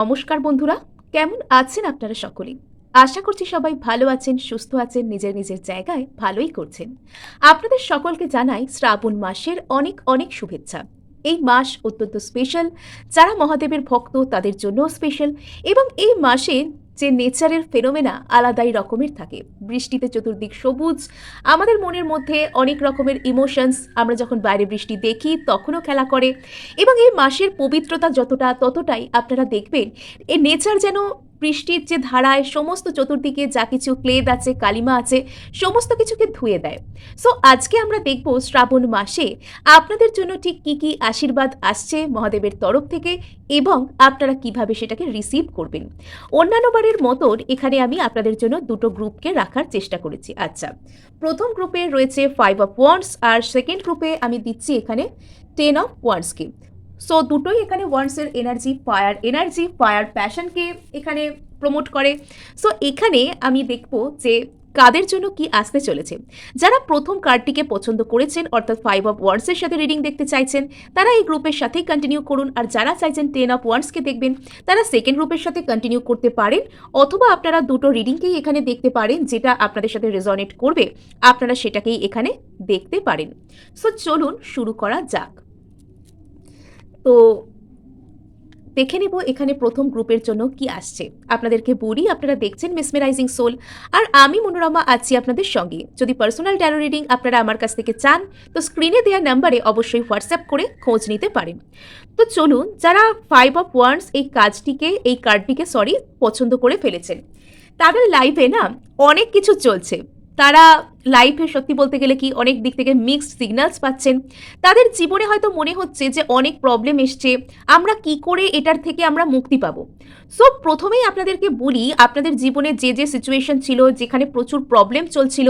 নমস্কার বন্ধুরা, কেমন আছেন আপনারা সকলেই? আশা করছি সবাই ভালো আছেন, সুস্থ আছেন, নিজের নিজের জায়গায় ভালোই করছেন। আপনাদের সকলকে জানাই শ্রাবণ মাসের অনেক অনেক শুভেচ্ছা। এই মাস অত্যন্ত স্পেশাল যারা মহাদেবের ভক্ত তাদের জন্য স্পেশাল এবং এই মাসে যে নেচারের ফেনোমেনা আলাদাই রকমের থাকে। বৃষ্টিতে চতুর্দিক সবুজ, আমাদের মনের মধ্যে অনেক রকমের ইমোশনস আমরা যখন বাইরে বৃষ্টি দেখি, তখনও খেলা করে। এবং এই মাসের পবিত্রতা যতটা, ততটাই আপনারা দেখবেন এই নেচার যেন বৃষ্টির যে ধারায় সমস্ত চতুর্দিকে যা কিছু ক্লেদ আছে, কালিমা আছে, সমস্ত কিছুকে ধুয়ে দেয়। সো আজকে আমরা দেখব শ্রাবণ মাসে আপনাদের জন্য ঠিক কি কি আশীর্বাদ আসছে মহাদেবের তরফ থেকে এবং আপনারা কীভাবে সেটাকে রিসিভ করবেন। অন্যান্য বারের মতন এখানে আমি আপনাদের জন্য দুটো গ্রুপকে রাখার চেষ্টা করেছি। আচ্ছা প্রথম গ্রুপে রয়েছে ফাইভ অফ ওয়ান্স আর সেকেন্ড গ্রুপে আমি দিচ্ছি এখানে টেন অফ ওয়ান্সকে সো দুটোই এখানে ওয়ান্সের এনার্জি ফায়ার এনার্জি ফায়ার প্যাশনকে এখানে প্রমোট করে। সো এখানে আমি দেখব যে কাদের জন্য কি আসতে চলেছে। যারা প্রথম কার্ডটিকে পছন্দ করেছেন, অর্থাৎ ফাইভ অফ ওয়ার্ডসের সাথে রিডিং দেখতে চাইছেন, তারা এই গ্রুপের সাথেই কন্টিনিউ করুন। আর যারা চাইছেন টেন অফ ওয়ান্সকে দেখবেন, তারা সেকেন্ড গ্রুপের সাথে কন্টিনিউ করতে পারেন। অথবা আপনারা দুটো রিডিংকেই এখানে দেখতে পারেন, যেটা আপনাদের সাথে রেজনেট করবে। আপনারা সেটাকেই এখানে দেখতে পারেন। সো চলুন শুরু করা যাক। তো দেখে নেব এখানে প্রথম গ্রুপের জন্য কি আসছে। আপনাদেরকে বলি, আপনারা দেখছেন মিসমেরাইজিং সোল আর আমি মনোরমা আছি আপনাদের সঙ্গে। যদি পার্সোনাল ট্যারো রিডিং আপনারা আমার কাছ থেকে চান, তো স্ক্রিনে দেওয়া নাম্বারে অবশ্যই হোয়াটসঅ্যাপ করে খোঁজ নিতে পারেন। তো চলুন, যারা ফাইভ অফ ওয়ান্স এই কাজটিকে, এই কার্ডটিকে সরি পছন্দ করে ফেলেছেন, তাদের লাইফে না অনেক কিছু চলছে। তারা লাইফে সত্যি বলতে গেলে কি অনেক দিক থেকে মিক্সড সিগন্যালস পাচ্ছেন। তাদের জীবনে হয়তো মনে হচ্ছে যে অনেক প্রবলেম এসছে, আমরা কি করে এটার থেকে আমরা মুক্তি পাবো? সো প্রথমেই আপনাদেরকে বলি, আপনাদের জীবনে যে যে সিচুয়েশন ছিল, যেখানে প্রচুর প্রবলেম চলছিল,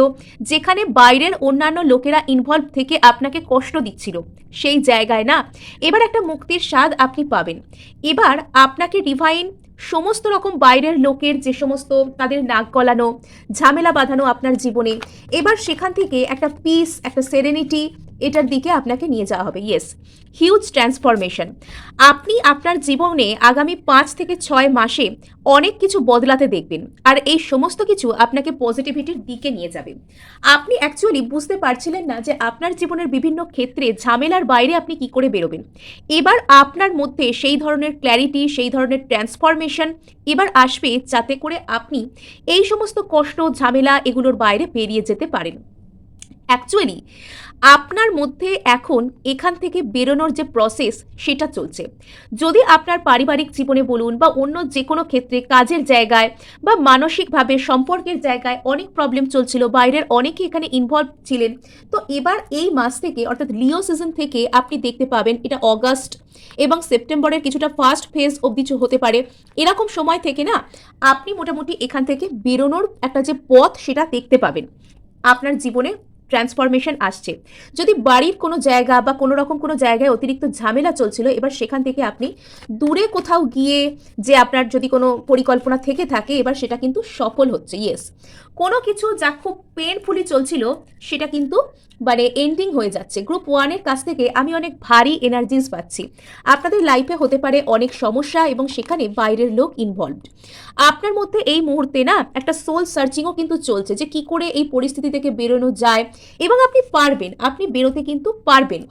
যেখানে বাইরের অন্যান্য লোকেরা ইনভলভ থেকে আপনাকে কষ্ট দিচ্ছিল, সেই জায়গায় না, এবার একটা মুক্তির স্বাদ আপনি পাবেন। এবার আপনাকে ডিভাইন সমস্ত রকম বাইরের লোকের যে সমস্ত তাদের নাক গলানো, ঝামেলা বাঁধানো আপনার জীবনে। এবার সেখান থেকে একটা পিস একটা সেরেনিটি এটার দিকে আপনাকে নিয়ে যাওয়া হবে। ইয়েস হিউজ ট্রান্সফরমেশন আপনি আপনার জীবনে আগামী পাঁচ থেকে ছয় মাসে অনেক কিছু বদলাতে দেখবেন আর এই সমস্ত কিছু আপনাকে পজিটিভিটির দিকে নিয়ে যাবে। আপনি অ্যাকচুয়ালি বুঝতে পারছিলেন না যে আপনার জীবনের বিভিন্ন ক্ষেত্রে ঝামেলার বাইরে আপনি কি করে বেরোবেন। এবার আপনার মধ্যে সেই ধরনের ক্ল্যারিটি সেই ধরনের ট্রান্সফরমেশন এবার আসবে যাতে করে আপনি এই সমস্ত কষ্ট, ঝামেলা এগুলোর বাইরে বেরিয়ে যেতে পারেন। অ্যাকচুয়ালি আপনার মধ্যে এখন এখান থেকে বেরোনোর যে প্রসেস সেটা চলছে। যদি আপনার পারিবারিক জীবনে বলুন বা অন্য যে কোনো ক্ষেত্রে কাজের জায়গায় বা মানসিকভাবে সম্পর্কের জায়গায় অনেক প্রবলেম চলছিল, বাইরের অনেকে এখানে ইনভলভ ছিলেন, তো এবার এই মাস থেকে, অর্থাৎ লিও সিজন থেকে আপনি দেখতে পাবেন এটা অগাস্ট এবং সেপ্টেম্বরের কিছুটা ফার্স্ট ফেজ অবধি হতে পারে। এরকম সময় থেকে না, আপনি মোটামুটি এখান থেকে বেরোনোর একটা যে পথ, সেটা দেখতে পাবেন। আপনার জীবনে ট্রান্সফরমেশন আসছে। যদি বাড়ির কোনো জায়গা বা কোনো রকম কোনো জায়গায় অতিরিক্ত ঝামেলা চলছিল, এবার সেখান থেকে আপনি দূরে কোথাও গিয়ে যে আপনার যদি কোনো পরিকল্পনা থেকে থাকে, এবার সেটা কিন্তু সফল হচ্ছে। ইয়েস কোনো কিছু যা খুব পেনফুলি চলছিল, সেটা কিন্তু মানে এন্ডিং হয়ে যাচ্ছে। গ্রুপ ওয়ানের কাছ থেকে আমি অনেক ভারী এনার্জিস পাচ্ছি। আপনাদের লাইফে হতে পারে অনেক সমস্যা এবং সেখানে বাইরের লোক ইনভলভড আপনার মধ্যে এই মুহূর্তে না একটা সোল সার্চিংও কিন্তু চলছে যে কি করে এই পরিস্থিতি থেকে বেরোনো যায় এবং আপনি পারবেন, আপনি বেরোতে কিন্তু পারবেন।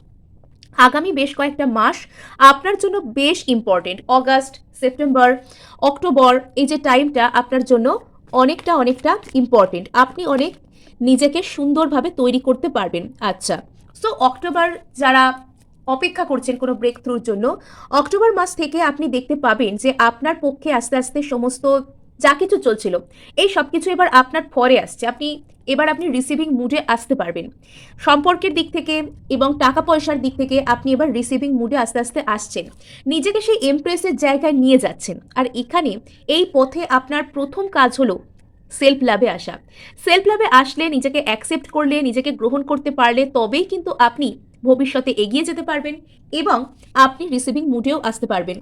আগামী বেশ কয়েকটা মাস আপনার জন্য বেশ ইম্পর্টেন্ট অগাস্ট, সেপ্টেম্বর, অক্টোবর, এই যে টাইমটা আপনার জন্য অনেকটা অনেকটা ইম্পর্টেন্ট আপনি অনেক নিজেকে সুন্দরভাবে তৈরি করতে পারবেন। আচ্ছা সো অক্টোবর যারা অপেক্ষা করছেন কোনো ব্রেক থ্রুর জন্য, অক্টোবর মাস থেকে আপনি দেখতে পাবেন যে আপনার পক্ষে আস্তে আস্তে সমস্ত যা কিছু চলছিল। এই সব কিছু এবার আপনার পরে আসছে। আপনি, এবার আপনি রিসিভিং মুডে আসতে পারবেন। সম্পর্কের দিক থেকে এবং টাকা পয়সার দিক থেকে আপনি এবার রিসিভিং মুডে আস্তে আস্তে আসছেন। নিজেকে সেই এমপ্রেসের জায়গায় নিয়ে যাচ্ছেন। আর এখানে এই পথে আপনার প্রথম কাজ হলো সেলফ লাভে আসা। সেলফ লাভে আসলে নিজেকে অ্যাকসেপ্ট করলে, নিজেকে গ্রহণ করতে পারলে তবেই কিন্তু আপনি ভবিষ্যতে এগিয়ে যেতে পারবেন এবং আপনি রিসিভিং মুডেও আসতে পারবেন।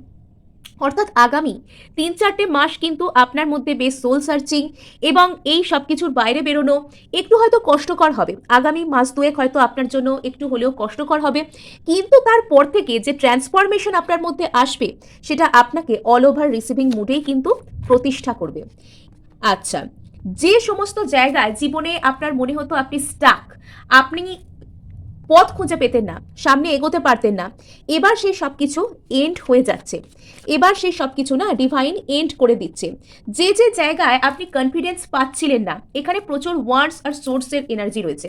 অর্থাৎ আগামী তিন চারটে মাস কিন্তু আপনার মধ্যে বেশ সোল সার্চিং এবং এই সব কিছুর বাইরে বেরোনো একটু হয়তো কষ্টকর হবে। আগামী মাস দুয়েক হয়তো আপনার জন্য একটু হলেও কষ্টকর হবে। কিন্তু তারপর থেকে যে ট্রান্সফরমেশন আপনার মধ্যে আসবে, সেটা আপনাকে অল ওভার রিসিভিং মুডেই কিন্তু প্রতিষ্ঠা করবে। আচ্ছা যে সমস্ত জায়গায় জীবনে আপনার মনে হতো আপনি স্টাক আপনি পথ খুঁজে পেতেন না, সামনে এগোতে পারতেন না। এবার সেই সব কিছু এন্ড হয়ে যাচ্ছে। এবার সেই সব কিছু না ডিভাইন এন্ড করে দিচ্ছে। যে যে জায়গায় আপনি কনফিডেন্স পাচ্ছিলেন না, এখানে প্রচুর ওয়ার্ডস আর সোর্সের এনার্জি রয়েছে।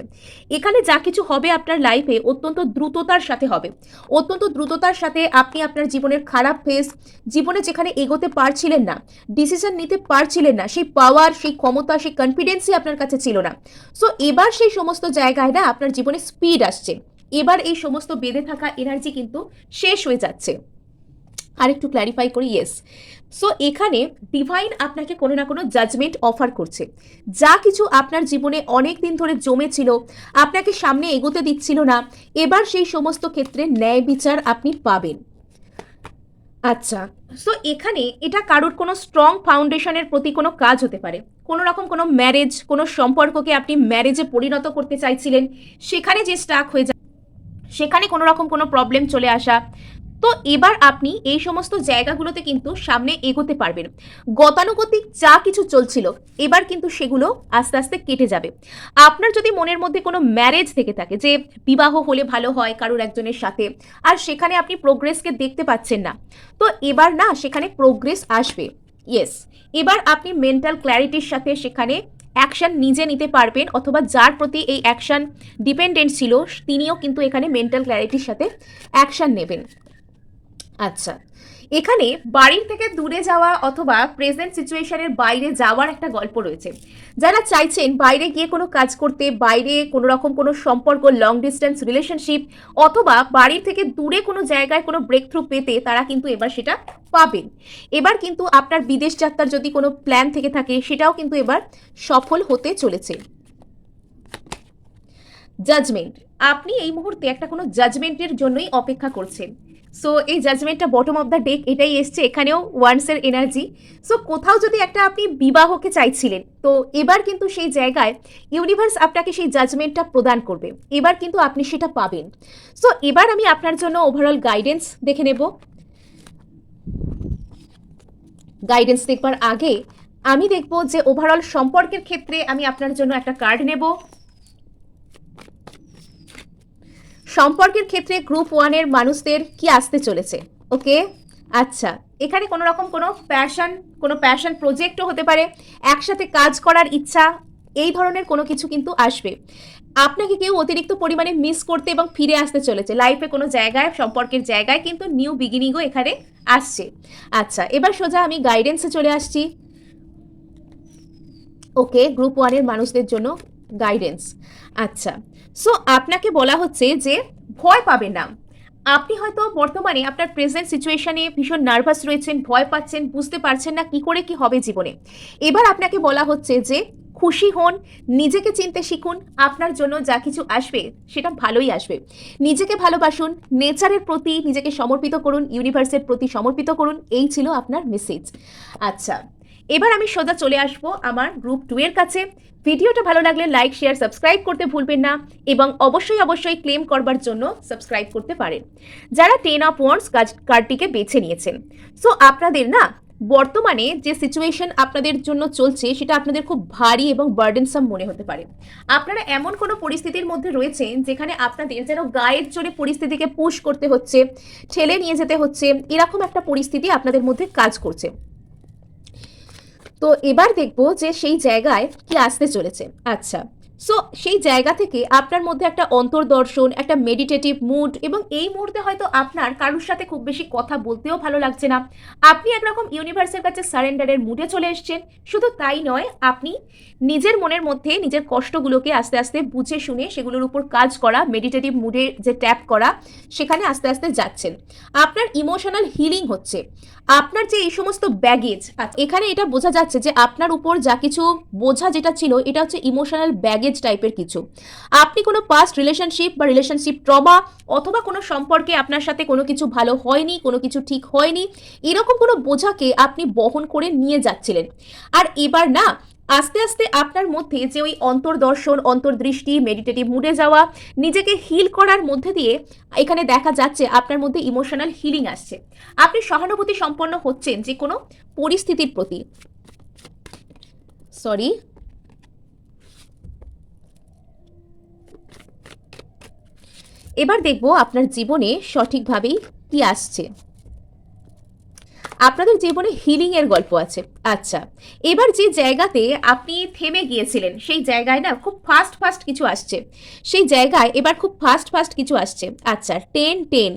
এখানে যা কিছু হবে আপনার লাইফে অত্যন্ত দ্রুততার সাথে হবে। অত্যন্ত দ্রুততার সাথে আপনি আপনার জীবনের খারাপ ফেস জীবনে যেখানে এগোতে পারছিলেন না ডিসিশন নিতে পারছিলেন না, সেই পাওয়ার সেই ক্ষমতা, সেই কনফিডেন্সই আপনার কাছে ছিল না। সো এবার সেই সমস্ত জায়গায় না আপনার জীবনে স্পিড আসছে। এবার এই সমস্ত বেঁধে থাকা এনার্জি কিন্তু শেষ হয়ে যাচ্ছে। আর একটু ক্ল্যারিফাই করি ইয়েস সো এখানে ডিভাইন আপনাকে কোনো না কোনো জাজমেন্ট অফার করছে। যা কিছু আপনার জীবনে অনেক দিন ধরে জমেছিল, আপনাকে সামনে এগোতে দিচ্ছিল না, এবার সেই সমস্ত ক্ষেত্রে ন্যায় বিচার আপনি পাবেন। আচ্ছা সো এখানে এটা কারোর কোনো স্ট্রং ফাউন্ডেশনের প্রতি কোনো কাজ হতে পারে। কোনো রকম কোনো ম্যারেজ কোনো সম্পর্ককে আপনি ম্যারেজে পরিণত করতে চাইছিলেন, সেখানে যে স্টাক হয়ে সেখানে কোনো রকম কোনো প্রবলেম চলে আসা। তো এবার আপনি এই সমস্ত জায়গাগুলোতে কিন্তু সামনে এগোতে পারবেন। গতানুগতিক যা কিছু চলছিল, এবার কিন্তু সেগুলো আস্তে আস্তে কেটে যাবে। আপনার যদি মনের মধ্যে কোনো ম্যারেজ থেকে থাকে, যে বিবাহ হলে ভালো হয় কারোর একজনের সাথে, আর সেখানে আপনি প্রোগ্রেসকে দেখতে পাচ্ছেন না, তো এবার না সেখানে প্রোগ্রেস আসবে। ইয়েস এবার আপনি মেন্টাল ক্ল্যারিটির সাথে সেখানে অ্যাকশন নিজে নিতে পারবেন অথবা যার প্রতি এই অ্যাকশন ডিপেন্ডেন্ট ছিল, তিনিও কিন্তু এখানে মেন্টাল ক্ল্যারিটির সাথে অ্যাকশন নেবেন। আচ্ছা। এখানে বাড়ির থেকে দূরে যাওয়া অথবা প্রেজেন্ট সিচুয়েশনের বাইরে যাওয়ার একটা গল্প রয়েছে। যারা চাইছেন বাইরে গিয়ে কোনো কাজ করতে, বাইরে কোনো রকম কোনো সম্পর্ক লং ডিস্টেন্স রিলেশনশিপ অথবা বাড়ির থেকে দূরে কোনো জায়গায় কোনো ব্রেক থ্রু পেতে তারা কিন্তু এবার সেটা পাবেন। এবার কিন্তু আপনার বিদেশ যাত্রার যদি কোনো প্ল্যান থেকে থাকে, সেটাও কিন্তু এবার সফল হতে চলেছে। জাজমেন্ট আপনি এই মুহূর্তে একটা কোনো জাজমেন্টের জন্যই অপেক্ষা করছেন। সো এই জাজমেন্টটা বটম অফ দ্য ডেক এটাই এসছে এখানেও ওয়ান্সের এনার্জি সো কোথাও যদি একটা আপনি বিবাহকে চাইছিলেন, তো এবার কিন্তু সেই জায়গায় ইউনিভার্স আপনাকে সেই জাজমেন্টটা প্রদান করবে। এবার কিন্তু আপনি সেটা পাবেন। সো এবার আমি আপনার জন্য ওভারঅল গাইডেন্স দেখে নেব। গাইডেন্স দেখবার আগে আমি দেখব যে ওভারঅল সম্পর্কের ক্ষেত্রে আমি আপনার জন্য একটা কার্ড নেব। সম্পর্কের ক্ষেত্রে গ্রুপ ওয়ানের মানুষদের কি আসতে চলেছে? ওকে আচ্ছা এখানে কোনো রকম কোনো প্যাশন কোনো প্যাশন প্রজেক্টও হতে পারে। একসাথে কাজ করার ইচ্ছা, এই ধরনের কোনো কিছু কিন্তু আসবে। আপনাকে কেউ অতিরিক্ত পরিমাণে মিস করতে এবং ফিরে আসতে চলেছে। লাইফে কোনো জায়গায়, সম্পর্কের জায়গায় কিন্তু নিউ বিগিনিংও এখানে আসছে। আচ্ছা এবার সোজা আমি গাইডেন্সে চলে আসছি। ওকে গ্রুপ ওয়ানের মানুষদের জন্য গাইডেন্স আচ্ছা সো আপনাকে বলা হচ্ছে যে ভয় পাবেন না। আপনি হয়তো বর্তমানে আপনার প্রেজেন্ট সিচুয়েশনে ভীষণ নার্ভাস রয়েছেন, ভয় পাচ্ছেন, বুঝতে পারছেন না কি করে কি হবে জীবনে। এবার আপনাকে বলা হচ্ছে যে খুশি হন, নিজেকে চিনতে শিখুন, আপনার জন্য যা কিছু আসবে সেটা ভালোই আসবে। নিজেকে ভালোবাসুন নেচারের প্রতি নিজেকে সমর্পিত করুন ইউনিভার্সের প্রতি সমর্পিত করুন, এই ছিল আপনার মেসেজ আচ্ছা এবার আমি সোজা চলে আসব আমার গ্রুপ টু এর কাছে। ভিডিওটা ভালো লাগলে লাইক, শেয়ার, সাবস্ক্রাইব করতে ভুলবেন না এবং অবশ্যই অবশ্যই ক্লেম করবার জন্য সাবস্ক্রাইব করতে পারেন। যারা টেন অফ ওয়ান্স কার্ডটিকে বেছে নিয়েছেন। সো আপনাদের না, বর্তমানে যে সিচুয়েশন আপনাদের জন্য চলছে, সেটা আপনাদের খুব ভারী এবং বার্ডেনসাম মনে হতে পারে। আপনারা এমন কোনো পরিস্থিতির মধ্যে রয়েছেন, যেখানে আপনাদের যেন গায়ের জোরে পরিস্থিতিকে পুশ করতে হচ্ছে, ঠেলে নিয়ে যেতে হচ্ছে, এরকম একটা পরিস্থিতি আপনাদের মধ্যে কাজ করছে। তো এবার দেখব যে সেই জায়গায় কি আসতে চলেছে। আচ্ছা। সো সেই জায়গা থেকে আপনার মধ্যে একটা অন্তর্দর্শন, একটা মেডিটেটিভ মুড এবং এই মুহূর্তে হয়তো আপনার কারোর সাথে খুব বেশি কথা বলতেও ভালো লাগছে না। আপনি একরকম ইউনিভার্সের কাছে সারেন্ডারের মুডে চলে এসছেন। শুধু তাই নয়, আপনি নিজের মনের মধ্যে নিজের কষ্টগুলোকে আস্তে আস্তে বুঝে শুনে সেগুলোর উপর কাজ করা মেডিটেটিভ মুডে যে ট্যাপ করা, সেখানে আস্তে আস্তে যাচ্ছেন। আপনার ইমোশনাল হিলিং হচ্ছে। আপনার যে এই সমস্ত ব্যাগেজ এখানে এটা বোঝা যাচ্ছে যে আপনার উপর যা কিছু বোঝা যেটা ছিল, এটা হচ্ছে ইমোশনাল ব্যাগেজ ব্যাগেজ টাইপের কিছু। আপনি কোনো পাস্ট রিলেশনশিপ বা রিলেশনশিপ ট্রমা অথবা কোনো সম্পর্কে আপনার সাথে কোনো কিছু ভালো হয়নি, কোনো কিছু ঠিক হয়নি, এরকম কোনো বোঝাকে আপনি বহন করে নিয়ে যাচ্ছিলেন। আর এবার না, আস্তে আস্তে আপনার মধ্যে যে ওই অন্তর্দর্শন, অন্তর্দৃষ্টি মেডিটেটিভ মুডে যাওয়া, নিজেকে হিল করার মধ্যে দিয়ে এখানে দেখা যাচ্ছে আপনার মধ্যে ইমোশনাল হিলিং আসছে। আপনি সহানুভূতি সম্পন্ন হচ্ছেন যে কোনো পরিস্থিতির প্রতি। সরি এবার দেখব আপনার জীবনে সঠিকভাবেই কি আসছে। আপনাদের জীবনে হিলিং এর গল্প আছে। আচ্ছা এবার যে জায়গাতে আপনি থেমে গিয়েছিলেন, সেই জায়গায় না খুব ফাস্ট ফাস্ট কিছু আসছে। সেই জায়গায় এবার খুব ফাস্ট ফাস্ট কিছু আসছে। আচ্ছা টেন টেন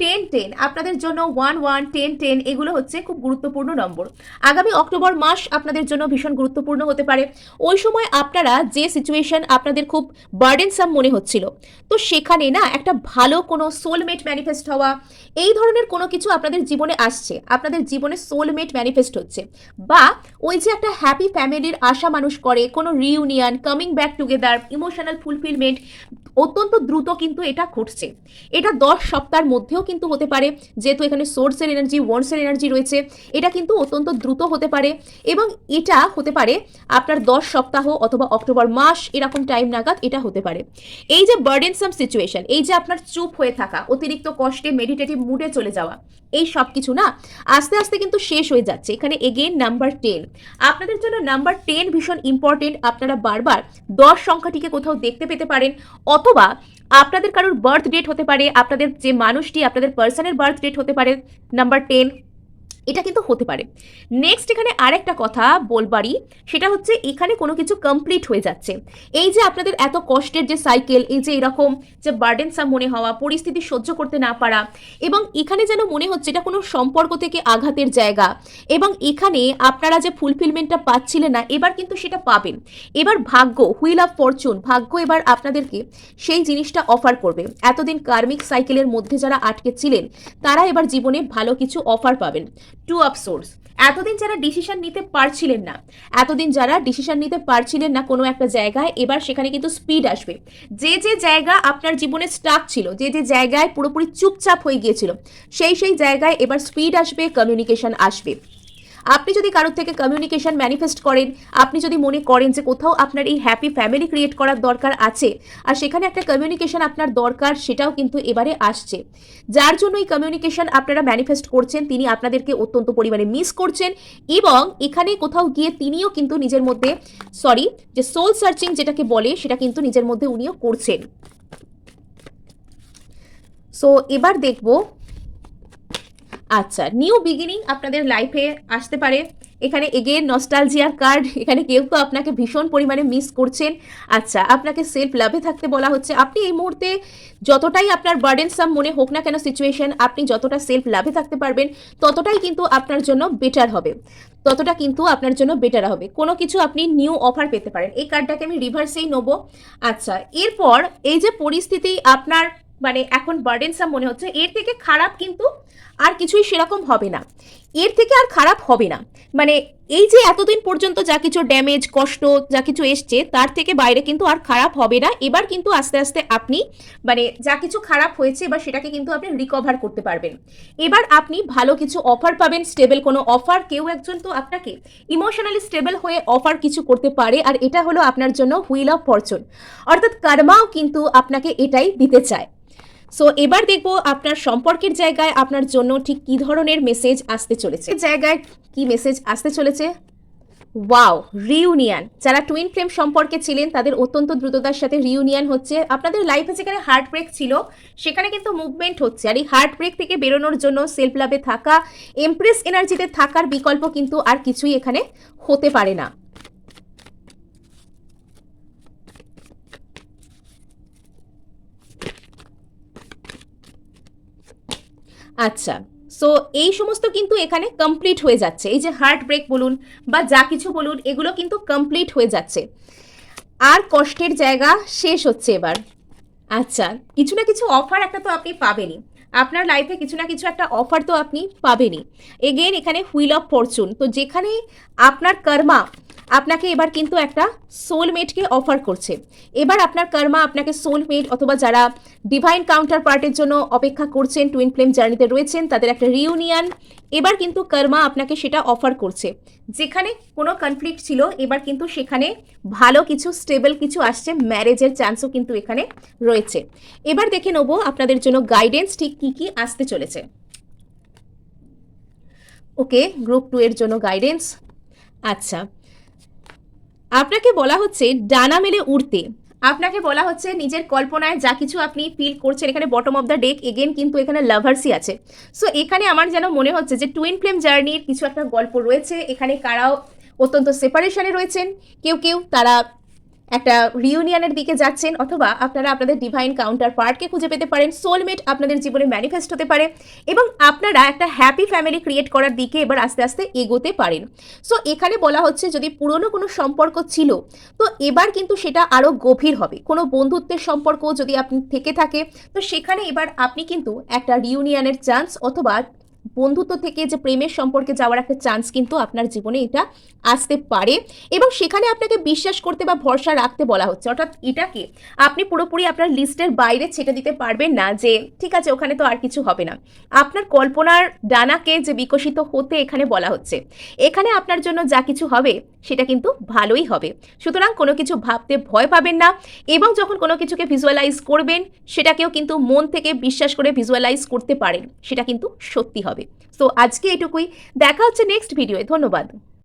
টেন টেন আপনাদের জন্য ওয়ান ওয়ান টেন টেন এগুলো হচ্ছে খুব গুরুত্বপূর্ণ নম্বর। আগামী অক্টোবর মাস আপনাদের জন্য ভীষণ গুরুত্বপূর্ণ হতে পারে। ওই সময় আপনারা যে সিচুয়েশন আপনাদের খুব বার্ডেনসাম মনে হচ্ছিল, তো সেখানে না একটা ভালো কোনো সোলমেট ম্যানিফেস্ট হওয়া, এই ধরনের কোনো কিছু আপনাদের জীবনে আসছে। আপনাদের জীবনে সোলমেট ম্যানিফেস্ট হচ্ছে। বা ওই যে একটা হ্যাপি ফ্যামিলির আশা মানুষ করে, কোনো reunion coming back together emotional fulfilment অত্যন্ত দ্রুত কিন্তু এটা ঘটছে। এটা দশ সপ্তাহের মধ্যেও কিন্তু হতে পারে, যেহেতু এখানে সোর্সের এনার্জি ওয়ান্সের এনার্জি রয়েছে, এটা কিন্তু অত্যন্ত দ্রুত হতে পারে এবং এটা হতে পারে আপনার দশ সপ্তাহ অথবা অক্টোবর মাস এরকম টাইম নাগাদ এটা হতে পারে। এই যে বার্ডেনসাম সিচুয়েশন এই যে আপনার চুপ হয়ে থাকা, অতিরিক্ত কষ্টে মেডিটেটিভ মুডে চলে যাওয়া, এই সব কিছু না আস্তে আস্তে কিন্তু শেষ হয়ে যাচ্ছে। এখানে এগেন নাম্বার টেন আপনাদের জন্য নাম্বার টেন ভীষণ ইম্পর্টেন্ট আপনারা বারবার দশ সংখ্যাটিকে কোথাও দেখতে পেতে পারেন অথবা আপনাদের কারোর বার্থ ডেট হতে পারে, আপনাদের যে মানুষটি, আপনাদের পার্সনের বার্থ ডেট হতে পারে নাম্বার টেন এটা কিন্তু হতে পারে। নেক্সট এখানে আরেকটা কথা বলবারই, সেটা হচ্ছে এখানে কোনো কিছু কমপ্লিট হয়ে যাচ্ছে। এই যে আপনাদের এত কষ্টের যে সাইকেল এই যে এরকম যে বার্ডেনসাম মনে হওয়া, পরিস্থিতি সহ্য করতে না পারা, এবং এখানে যেন মনে হচ্ছে এটা কোনো সম্পর্ক থেকে আঘাতের জায়গা, এবং এখানে আপনারা যে ফুলফিলমেন্টটা পাচ্ছিলেন না, এবার কিন্তু সেটা পাবেন। এবার ভাগ্য হুইল অফ ফরচুন ভাগ্য এবার আপনাদেরকে সেই জিনিসটা অফার করবে। এতদিন কার্মিক সাইকেলের মধ্যে যারা আটকে ছিলেন, তারা এবার জীবনে ভালো কিছু অফার পাবেন। Two of swords. এতদিন যারা ডিসিশন নিতে পারছিলেন না, এতদিন যারা ডিসিশন নিতে পারছিলেন না কোনো একটা জায়গায়, এবার সেখানে কিন্তু স্পিড আসবে। যে যে জায়গা আপনার জীবনে স্টাক ছিল, যে যে জায়গায় পুরোপুরি চুপচাপ হয়ে গিয়েছিল, সেই সেই জায়গায় এবার স্পিড আসবে কমিউনিকেশন আসবে। আপনি যদি কারোর থেকে কমিউনিকেশন ম্যানিফেস্ট করেন, আপনি যদি মনে করেন যে কোথাও আপনার এই হ্যাপি ফ্যামিলি ক্রিয়েট করার দরকার আছে, আর সেখানে একটা কমিউনিকেশন আপনার দরকার, সেটাও কিন্তু এবারে আসছে। যার জন্য এই কমিউনিকেশন আপনারা ম্যানিফেস্ট করছেন, তিনি আপনাদেরকে অত্যন্ত পরিমাণে মিস করছেন, এবং এখানে কোথাও গিয়ে তিনিও কিন্তু নিজের মধ্যে সরি যে সোল সার্চিং যেটাকে বলে, সেটা কিন্তু নিজের মধ্যে উনিও করছেন। সো এবার দেখব আচ্ছা নিউ বিগিনিং আপনাদের লাইফে আসতে পারে। এখানে এগেন নস্টালজিয়ার কার্ড এখানে কেউ কেউ আপনাকে ভীষণ পরিমাণে মিস করছেন। আচ্ছা আপনাকে সেলফ লাভে থাকতে বলা হচ্ছে। আপনি এই মুহূর্তে যতটাই আপনার বার্ডেনসাম মনে হোক না কেন সিচুয়েশন আপনি যতটা সেলফ লাভে থাকতে পারবেন, ততটাই কিন্তু আপনার জন্য বেটার হবে। ততটা কিন্তু আপনার জন্য বেটার হবে। কোনো কিছু আপনি নিউ অফার পেতে পারেন। এই কার্ডটাকে আমি রিভার্সেই নেব। আচ্ছা এরপর এই যে পরিস্থিতি আপনার মানে এখন বার্ডেনসাম মনে হচ্ছে, এর থেকে খারাপ কিন্তু আর কিছুই সেরকম হবে না। এর থেকে আর খারাপ হবে না। মানে এই যে এতদিন পর্যন্ত যা কিছু ড্যামেজ কষ্ট, যা কিছু এসছে, তার থেকে বাইরে কিন্তু আর খারাপ হবে না। এবার কিন্তু আস্তে আস্তে আপনি মানে যা কিছু খারাপ হয়েছে এবার সেটাকে কিন্তু আপনি রিকভার করতে পারবেন। এবার আপনি ভালো কিছু অফার পাবেন স্টেবল কোনো অফার কেউ একজন তো আপনাকে ইমোশনালি স্টেবল হয়ে অফার কিছু করতে পারে, আর এটা হলো আপনার জন্য হুইল অফ ফরচুন অর্থাৎ কর্মাও কিন্তু আপনাকে এটাই দিতে চায়। সো এবার দেখব আপনার সম্পর্কের জায়গায় আপনার জন্য ঠিক কি ধরনের মেসেজ আসতে চলেছে। জায়গায় কি মেসেজ আসতে চলেছে? ওয়াও রিউনিয়ন যারা টুইন ফ্লেম সম্পর্কে ছিলেন তাদের অত্যন্ত দ্রুততার সাথে রিউনিয়ন হচ্ছে। আপনাদের লাইফে যেখানে হার্ট ব্রেক ছিল সেখানে কিন্তু মুভমেন্ট হচ্ছে। আর এই হার্ট ব্রেক থেকে বেরোনোর জন্য সেলফ লাভে থাকা এমপ্রেস এনার্জিতে থাকার বিকল্প কিন্তু আর কিছুই এখানে হতে পারে না। আচ্ছা সো এই সমস্ত কিন্তু এখানে কমপ্লিট হয়ে যাচ্ছে। এই যে হার্ট ব্রেক বলুন বা যা কিছু বলুন, এগুলো কিন্তু কমপ্লিট হয়ে যাচ্ছে। আর কষ্টের জায়গা শেষ হচ্ছে এবার। আচ্ছা কিছু না কিছু অফার একটা তো আপনি পাবেনই। আপনার লাইফে কিছু না কিছু একটা অফার তো আপনি পাবেনই। এগেন এখানে হুইল অফ ফরচুন তো যেখানে আপনার কর্মা আপনাকে এবার কিন্তু একটা সোলমেটকে অফার করছে। এবার আপনার কর্মা আপনাকে সোলমেট অথবা যারা ডিভাইন কাউন্টার পার্টের জন্য অপেক্ষা করছেন টুইন ফ্লেম জার্নিতে রয়েছেন, তাদের একটা রিউনিয়ন এবার কিন্তু কর্মা আপনাকে সেটা অফার করছে। যেখানে কোনো কনফ্লিক্ট ছিল, এবার কিন্তু সেখানে ভালো কিছু স্টেবল কিছু আসছে ম্যারেজের চান্সও কিন্তু এখানে রয়েছে। এবার দেখে নেব আপনাদের জন্য গাইডেন্স ঠিক কী কী আসতে চলেছে। ওকে গ্রুপ টু এর জন্য গাইডেন্স আচ্ছা আপনাকে বলা হচ্ছে ডানা মেলে উড়তে। আপনাকে বলা হচ্ছে নিজের কল্পনায় যা কিছু আপনি ফিল করছেন, এখানে bottom of the deck again কিন্তু এখানে লাভার্সই আছে। সো এখানে আমার যেন মনে হচ্ছে যে টুইন ফ্লেম জার্নির কিছু একটা গল্প রয়েছে। এখানে কারাও অত্যন্ত সেপারেশনে রয়েছেন। কেউ কেউ তারা একটা রিউনিয়নের দিকে যাচ্ছেন অথবা আপনারা আপনাদের ডিভাইন কাউন্টার পার্টকে খুঁজে পেতে পারেন সোলমেট আপনাদের জীবনে ম্যানিফেস্ট হতে পারে এবং আপনারা একটা হ্যাপি ফ্যামিলি ক্রিয়েট করার দিকে এবার আস্তে আস্তে এগোতে পারেন। সো এখানে বলা হচ্ছে যদি পুরনো কোনো সম্পর্ক ছিল, তো এবার কিন্তু সেটা আরও গভীর হবে। কোনো বন্ধুত্বের সম্পর্ক যদি আপনি থেকে থাকে, তো সেখানে এবার আপনি কিন্তু একটা রিউনিয়নের চান্স অথবা বন্ধুত্ব থেকে যে প্রেমের সম্পর্কে যাওয়ার একটা চান্স কিন্তু আপনার জীবনে এটা আসতে পারে। এবং সেখানে আপনাকে বিশ্বাস করতে বা ভরসা রাখতে বলা হচ্ছে। অর্থাৎ এটাকে আপনি পুরোপুরি আপনার লিস্টের বাইরে ছেটে দিতে পারবেন না যে, ঠিক আছে, ওখানে তো আর কিছু হবে না। আপনার কল্পনার ডানাকে যে বিকশিত হতে এখানে বলা হচ্ছে, এখানে আপনার জন্য যা কিছু হবে, সেটা কিন্তু ভালোই হবে। সুতরাং কোনো কিছু ভাবতে ভয় পাবেন না এবং যখন কোনো কিছুকে ভিজুয়ালাইজ করবেন, সেটাকেও কিন্তু মন থেকে বিশ্বাস করে ভিজুয়ালাইজ করতে পারেন। সেটা কিন্তু সত্যি হবে। সো আজকে এটুকুই। দেখা হচ্ছে নেক্সট ভিডিওয়ে ধন্যবাদ।